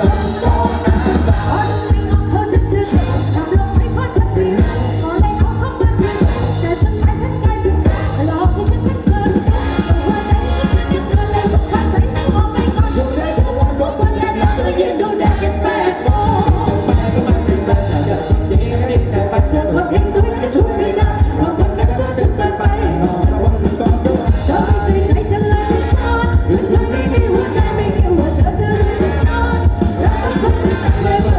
สุดยอดนะ Gracias.